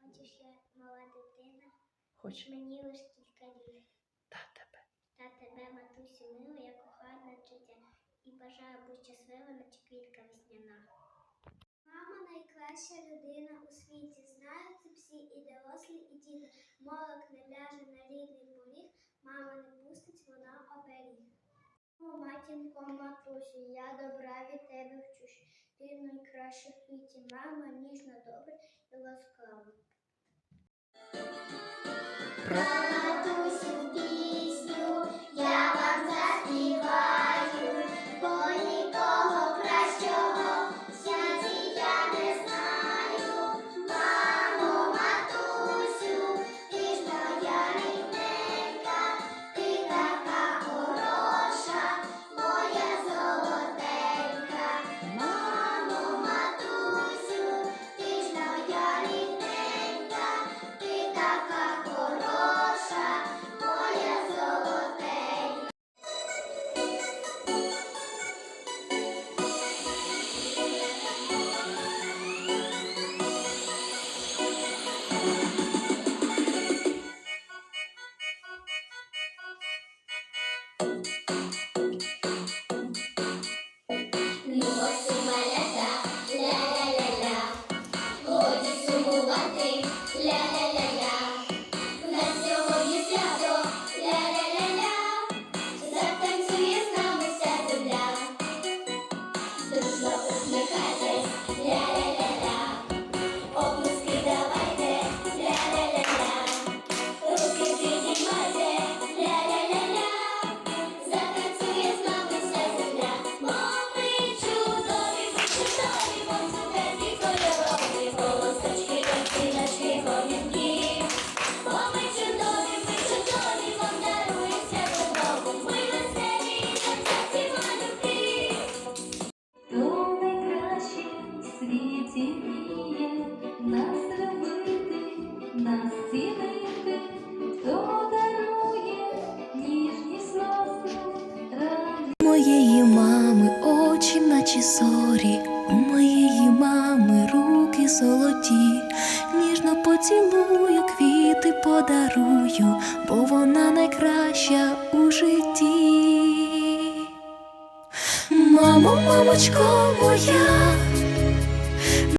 Хочу ще мала дитина. Хоч мені лиш кілька літ. Та тебе. Та тебе, матусю, мило, я кохана життя і бажаю бути щаслива, наче квітка весняна. Мама найкраща людина у світі. Знаю всі і дорослі, і діти. Молок не матінко, матусю, я добра від тебе вчусь. Ти найкраща в світі, мама, ніжна, добра і ласкава. Світі вміє нас любити, нас цінити, хто дарує ніжність ласку, радість. Моєї мами очі, наче зорі, у моєї мами руки золоті, ніжно поцілую, квіти подарую, бо вона найкраща у житті. Мамо, мамочко моя,